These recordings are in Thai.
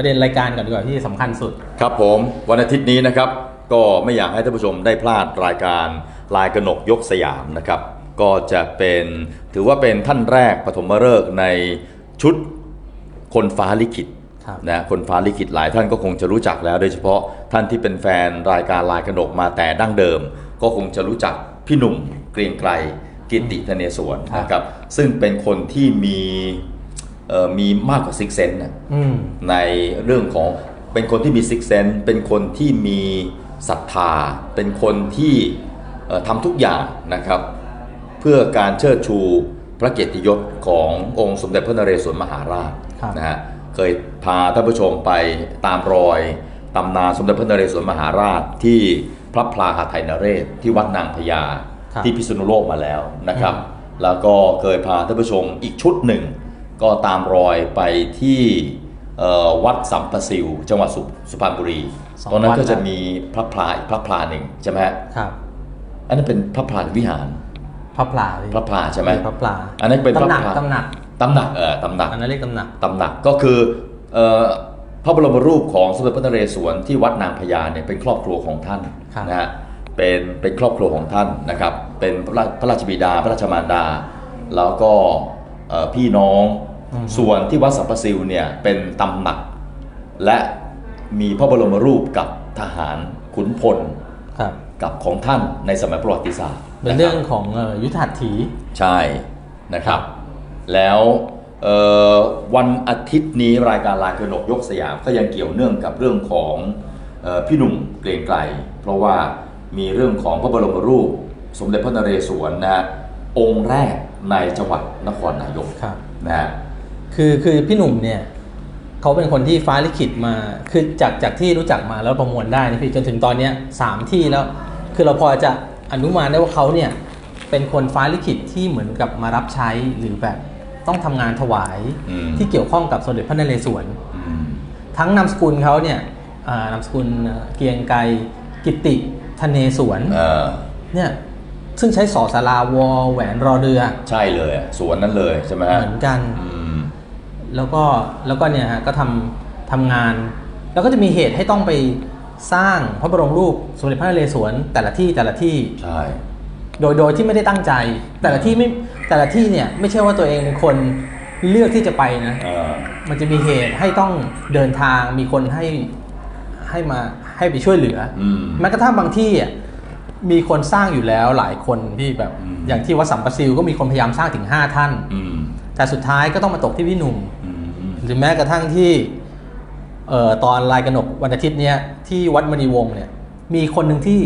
ประเด็นรายการก่อนดีกว่าที่สำคัญสุด ครับผมวันอาทิตย์นี้นะครับ ก็ไม่อยากให้ท่านผู้ชมได้พลาดรายการลายกระหนกยกสยามนะครับ ก็จะเป็นถือว่าเป็นท่านแรกปฐมฤกษ์ในชุดคนฟ้าลิขิตครับนะคนฟ้าลิขิตหลายท่านก็คงจะรู้จักแล้ว โดยเฉพาะท่านที่เป็นแฟนรายการลายกระหนกมาแต่ดั้งเดิม ก็คงจะรู้จักพี่หนุ่มเกรียงไกรกิตติธเนศวรครับนะครับ ซึ่งเป็นคนที่มีเอ่อ มีมากกว่าซิกเซนนะอืมในเรื่องของเป็นคนที่มีซิกเซนเป็นคนที่มีศรัทธา เป็นคนที่เอ่อทำทุกอย่างนะครับ เพื่อการเชิดชูพระเกียรติยศขององค์สมเด็จพระนเรศวรมหาราชครับนะฮะเคยพาท่านผู้ชมไปตามรอยตำนานสมเด็จพระนเรศวรมหาราชที่พระพลาหาไทยนเรศที่วัดนางพญาครับที่พิษณุโลกมาแล้วนะครับอืมแล้วก็เคยพาท่านผู้ชมอีกชุดหนึ่ง ก็ตามรอยไปที่เอ่อวัดสัมปสิวจังหวัดสุสุพรรณบุรีสองตอนนั้นวัดก็จะนะมีพระพลาอีกพระพลาหนึ่งใช่ไหมฮะครับ อันนั้นเป็นพระพลาหรือวิหาร พระปลาพี่พระพลาใช่ไหมพระปลาอันนั้นเป็นพระตำหนักพลาตำหนักตำหนักเออตำหนักอันนั้นเรียกตำหนักตำหนักก็คือเอ่อพระบรมรูปของสมเด็จพระนเรศวรที่วัดนางพญาเนี่ยเป็นครอบครัวของท่านครับนะฮะเป็นเป็นครอบครัวของท่านนะครับ เป็นพระราพระราชบิดาพระราชมารดา แล้วก็เอ่อพี่น้องอืม ส่วนที่วัดสัมปสิวเนี่ยเป็นตำหนัก และมีพระบรมรูปกับทหารขุนพลครับกับของท่านในสมัยประวัติศาสตร์เป็นนะคบเรื่องของเอ่อยุทธหัตถีใช่นะครับ แล้วเอ่อวันอาทิตย์นี้รายการลายกระหนกยกสยามก็ยังเกี่ยวเนื่องกับเรื่องของเออพี่หนุ่มเกรียงไกรเพราะว่ามีเรื่องของพระบรมรูป สมเด็จพระนเรศวรนะฮะองค์แรกในจังหวัดนครนายกครับนะฮะ คือคือพี่หนุ่มเนี่ยเขาเป็นคนที่ฟ้าลิขิตมา คือจากจากที่รู้จักมาแล้วประมวลได้นะพี่จนถึงตอนเนี้ยสามที่แล้ว คือเราพอจะอนุมานได้ว่าเขาเนี่ยเป็นคนฟ้าลิขิตที่เหมือนกับมารับใช้หรือแบบต้องทำงานถวายอืมที่เกี่ยวข้องกับสมเด็จพระนเรศวรอืมทั้งนามสกุลเขาเนี่ยอ่านามสกุลเกรียงไกรกิตติธเนศวรเออเนี่ยซึ่งใช้สอสาราวอแหวนรอเรือ ใช่เลยอะสวนนั้นเลยใช่ไหมฮะเหมือนกันอืม แล้วก็แล้วก็เนี่ยฮะก็ทำทำงาน แล้วก็จะมีเหตุให้ต้องไปสร้างพระบรมรูปสมเด็จพระนเรศวรแต่ละที่แต่ละที่ใช่โดยโดยที่ไม่ได้ตั้งใจ แต่ละที่ไม่แต่ละที่เนี่ยไม่ใช่ว่าตัวเองเป็นคนเลือกที่จะไปนะเออมันจะมีเหตุให้ต้องเดินทางมีคนให้ให้มาให้ไปช่วยเหลือออืมแม้กระทั่งบางที่อะมีคนสร้างอยู่แล้วหลายคนที่แบบอืมอย่างที่วัดสัมปะซิลก็มีคนพยายามสร้างถึง5ท่านอืมแต่สุดท้ายก็ต้องมาตกที่พี่หนุ่มอืมอืม หรือแม้กระทั่งที่เอ่อตอนลายกระหนกวันอาทิตย์เนี้ยที่วัดมณีวงศ์เนี่ยมีคนหนึ่งที่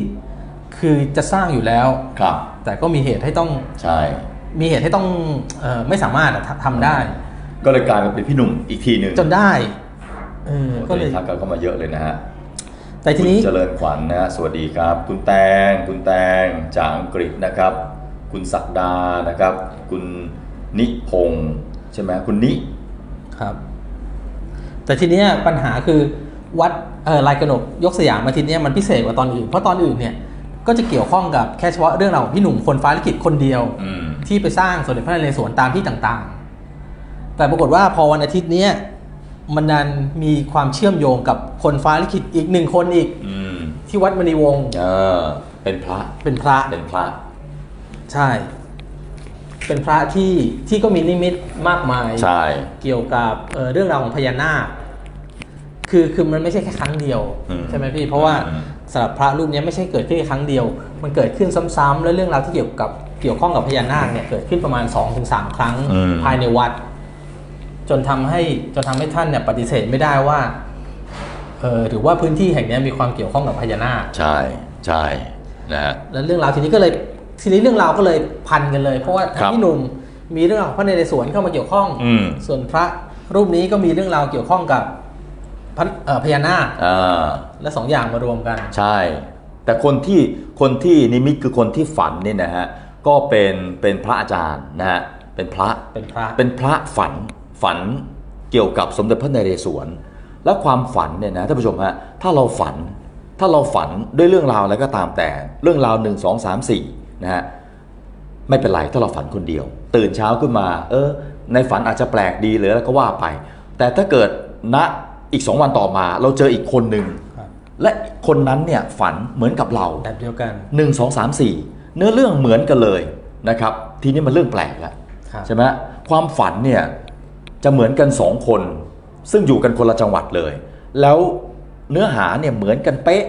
คือจะสร้างอยู่แล้วครับ แต่ก็มีเหตุให้ต้องใช่มีเหตุให้ต้องเออไม่สามารถอะทำทำได้ ก็เลยกลายมาเป็นพี่หนุ่มอีกทีหนึ่งจนได้เออก็ก็เลเลยยทักกันเข้ามาเยอะเลยนะฮะแต่ทีนี้คุณเจริญขวัญนะฮะสวัสดีครับ คุณแตงคุณแตงจากอังกฤษนะครับ คุณศักดานะครับ คุณนิพงษ์ใช่ไหมคุณนิ ครับ แต่ทีเนี้ยปัญหาคือวัดเออลายกระหนกยกสยามอาทิตย์เนี้ยมันพิเศษกว่าตอนอื่น เพราะตอนอื่นเนี่ยก็จะเกี่ยวข้องกับแค่เฉพาะเรื่องราวของพี่หนุ่มคนฟ้าลิขิตคนเดียวอืมที่ไปสร้างสมเด็จพระนเรศวรตามที่ต่างๆ แต่ปรากฏว่าพอวันอาทิตย์เนี้ยมันดันมีความเชื่อมโยงกับคนฟ้าลิขิตอีกหนึ่งคนอีกอืมที่วัดมณีวงศ์เออเป็นพระเป็นพระเป็นพระ ใช่ เป็นพระที่ที่ก็มีนิมิตมากมาย ใช่ เกี่ยวกับเอ่อเรื่องราวของพญานาค คือคือมันไม่ใช่แค่ครั้งเดียวอืมใช่ไหมพี่ เพราะว่าอืมสำหรับพระรูปเนี้ยไม่ใช่เกิดขึ้นแค่ครั้งเดียว มันเกิดขึ้นซ้ำๆแล้วเรื่องราวที่เกี่ยวกับเกี่ยวข้องกับพญานาคเนี่ยเกิดขึ้นประมาณ2อถึงสครั้งอืมภายในวัด จนทำให้จนทำให้ท่านเนี่ยปฏิเสธไม่ได้ว่าเออหรือว่าพื้นที่แห่งเนี้ยมีความเกี่ยวข้องกับพญานาค ใช่ใช่นะฮะแล้วเรื่องราวทีนี้ก็เลย ทีนี้เรื่องราวก็เลยพันกันเลย เพราะว่าครับพี่หนุ่มมีเรื่องราวของพระนเรศวรเข้ามาเกี่ยวข้องอืมส่วนพระรูปนี้ก็มีเรื่องราวเกี่ยวข้องกับพระเอ่อพญานาคอ่าและสองอย่างมารวมกัน ใช่ แต่คนที่คนที่นิมิตคือคนที่ฝันเนี่ยนะฮะก็เป็นเป็นพระอาจารย์นะฮะเป็นพระเป็นพระเป็นพระฝันฝันเกี่ยวกับสมเด็จพระนเรศวรและความฝันเนี่ยนะท่านผู้ชมฮะถ้าเราฝันถ้าเราฝันด้วยเรื่องราวอะไรก็ตามแต่ เรื่องราวหนึ่งสองสามสี่ นะฮะไม่เป็นไรถ้าเราฝันคนเดียว ตื่นเช้าขึ้นมา เออ ในฝันอาจจะแปลกดีหรืออะไรก็ว่าไป แต่ถ้าเกิดณอีกสองวันต่อมาเราเจออีกคนหนึ่งครับและคนนั้นเนี่ยฝันเหมือนกับเราแบบเดียวกัน 1 2 3 4 เนื้อเรื่องเหมือนกันเลยนะครับ ทีนี้มันเรื่องแปลกแล้วครับใช่ไหมความฝันเนี่ยจะเหมือนกันสองคน ซึ่งอยู่กันคนละจังหวัดเลย แล้วเนื้อหาเนี่ยเหมือนกันเป๊ะ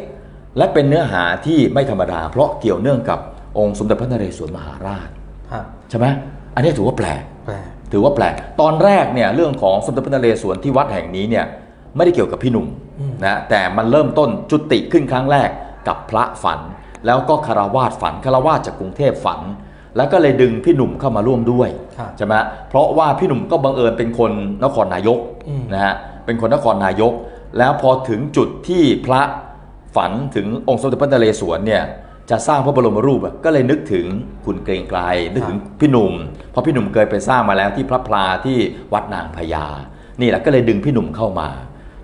และเป็นเนื้อหาที่ไม่ธรรมดา เพราะเกี่ยวเนื่องกับ องค์สมเด็จพระนเรศวรมหาราชครับใช่ไหมอันนี้ถือว่าแปลกแปลกถือว่าแปลกตอนแรกเนี่ยเรื่องของสมเด็จพระนเรศวรที่วัดแห่งนี้เนี่ยไม่ได้เกี่ยวกับพี่หนุ่มอืมนะแต่มันเริ่มต้นจุติขึ้นครั้งแรกกับพระฝัน แล้วก็คารวาสฝันคารวาสจากกรุงเทพฝัน แล้วก็เลยดึงพี่หนุ่มเข้ามาร่วมด้วยครับใช่ไหมเพราะว่าพี่หนุ่มก็บังเอิญเป็นคนนครนายกอืมนะฮะเป็นคนนครนายก แล้วพอถึงจุดที่พระฝันถึงองค์สมเด็จพระนเรศวรเนี่ย จะสร้างพระบรมรูปอะก็เลยนึกถึงคุณเกรงไกรนึกถึงพี่หนุ่ม เพราะพี่หนุ่มเคยไปสร้างมาแล้วที่พระพลาที่วัดนางพญานี่แหละก็เลยดึงพี่หนุ่มเข้ามา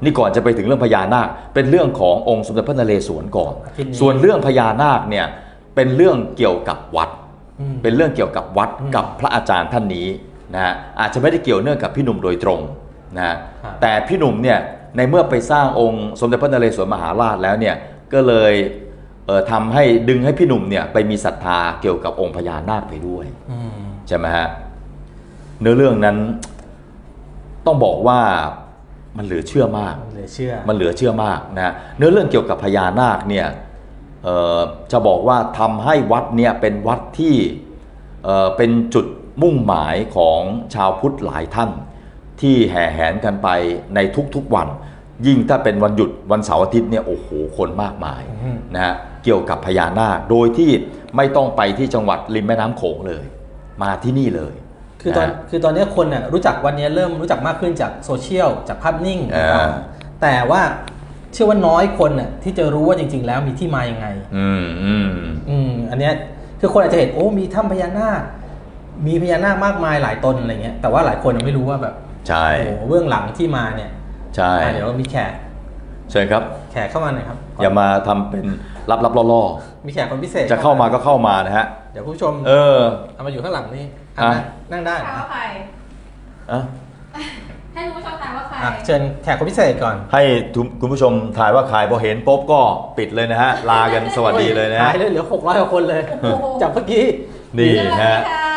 นี่ก่อนจะไปถึงเรื่องพญานาค เป็นเรื่องขององค์สมเด็จพระนเรศวรก่อนอาทิตย์นี้ส่วนเรื่องพญานาคเนี่ยเป็นเรื่องเกี่ยวกับวัดอืมเป็นเรื่องเกี่ยวกับวัดอืมกับพระอาจารย์ท่านนี้นะฮะอาจจะไม่ได้เกี่ยวเนื่องกับพี่หนุ่มโดยตรงนะฮะครับแต่พี่หนุ่มเนี่ยในเมื่อไปสร้างองค์สมเด็จพระนเรศวรมหาราชแล้วเนี่ยก็เลยเอ่อ ทำให้ดึงให้พี่หนุ่มเนี่ยไปมีศรัทธาเกี่ยวกับองค์พญานาคไปด้วยอืมใช่ไหมฮะเนื้อเรื่องนั้นต้องบอกว่ามันเหลือเชื่อมากเหลือเชื่อมันเหลือเชื่อมากนะฮะเนื้อเรื่องเกี่ยวกับพญานาคเนี่ยเอ่อจะบอกว่าทำให้วัดเนี่ยเป็นวัดที่เอ่อเป็นจุดมุ่งหมายของชาวพุทธหลายท่าน ที่แห่แหนกันไปในทุกๆวัน ยิ่งถ้าเป็นวันหยุดวันเสาร์อาทิตย์เนี่ยโอ้โหคนมากมายอืมนะฮะเกี่ยวกับพญานาคโดยที่ไม่ต้องไปที่จังหวัดริมแม่น้ำโขงเลย มาที่นี่เลย คือตอนนะฮะคือตอนนี้คนน่ะรู้จักวันนี้เริ่มรู้จักมากขึ้นจากโซเชียลจากภาพนิ่งอ่า ต่างๆแต่ว่าเชื่อว่าน้อยคนน่ะที่จะรู้ว่าจริง ๆ แล้วมีที่มายังไง อืมอืมอืมอันเนี้ยคือคนอาจจะเห็นโอ้มีถ้ำพญานาค มีพญานาคมากมายหลายตนอะไรเงี้ยแต่ว่าหลายคนยังไม่รู้ว่าแบบใช่ โอ้เบื้องหลังที่มาเนี่ย ใช่อะเดี๋ยวมีแขกเชิญครับแขกเข้ามาหน่อยครับ อย่ามาทำเป็นลับๆล่อมีแขกคนพิเศษๆจะเข้ามาก็เข้ามานะฮะ เดี๋ยวผู้ชม เออเอามาอยู่ข้างหลังนี่อะอะนั่งนั่งได้ทายว่าใครอะให้คุณผู้ชมทายว่าใครอะเชิญแขกคนพิเศษก่อน ให้ทุกคุณผู้ชมถ่ายว่าใครพอเห็นปุ๊บก็ปิดเลยนะฮะ ลากันสวัสดีเลยนะหาฮะยเลยเหลือหกร้อยกว่าคนเลยโอ้โหจากเมื่อกี้ นี่สวัสดีฮะค่ะ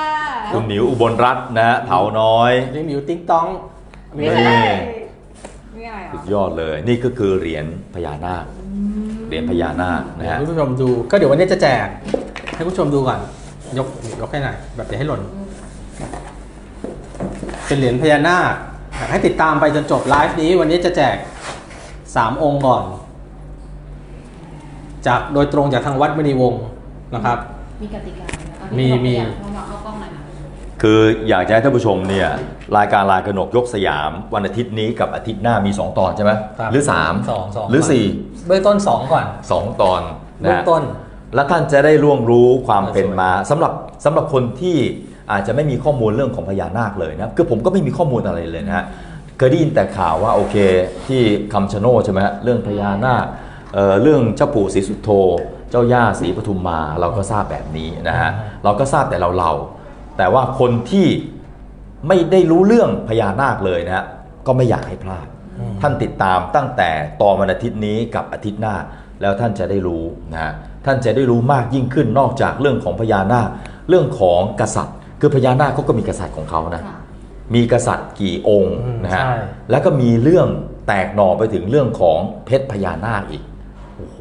คุณหมิวอุบลรัตน์นะฮะเถาน้อยลิงหมิวติ้งต้องมีไม่นี่ใช่ ไม่อะไรหรสุอดยอดเลย นี่ก็คือเหรียญพญานาคเหรียญพญานาคนะเดี๋ยวฮะ ให้ผู้ชมดูก็เดี๋ยววันนี้จะแจก ให้ผู้ชมดูก่อน ยกยกให้หน่อยแบบอย่าให้หล่น เป็นเหรียญพญานาคอยากให้ติดตามไปจนจบไลฟ์นี้ วันนี้จะแจกสามองค์ก่อน จากโดยตรงจากทางวัดมณีวงศ์นะครับ มีกติกาไหเอามีที่มีบอกไปอะเอาเข้ากล้องหน่อย ค่ะคืออยากจะให้ท่านผู้ชมเนี่ยรายการลายกระหนกยกสยาม วันอาทิตย์นี้กับอาทิตย์หน้ามี 2 ตอนใช่ไหมครับหรือสองสอง 3หรือเบื้องต้นสองก่อน4 2ตอนนะเบื้องฮะต้น แล้วท่านจะได้ร่วงรู้ความเป็นสวยมาสำหรับสำหรับคนที่อาจจะไม่มีข้อมูลเรื่องของพญานาคเลยนะคือผมก็ไม่มีข้อมูลอะไรเลยนะฮะเคยได้ยินแต่ข่าวว่าโอเคที่คำชะโนดใช่ไหมฮะเรื่องพญานาคเอ่อเรื่องเจ้าปู่ศรีสุโธเจ้าย่าศรีปทุมมาเราก็ทราบแบบนี้นะฮะเราก็ทราบแต่เราเราๆ แต่ว่าคนที่ไม่ได้รู้เรื่องพญานาคเลยนะฮะก็ไม่อยากให้พลาดอืมท่านติดตามตั้งแต่ตอนวันอาทิตย์นี้กับอาทิตย์หน้า แล้วท่านจะได้รู้นะฮะท่านจะได้รู้มากยิ่งขึ้นนอกจากเรื่องของพญานาค เรื่องของกษัตริย์ คือพญานาคเขาก็มีกษัตริย์ของเขานะค่ะมีกษัตริย์กี่องค์อืมนะฮะใช่แล้วก็มีเรื่องแตกหน่อไปถึงเรื่องของเพชรพญานาคอีก โอ้โห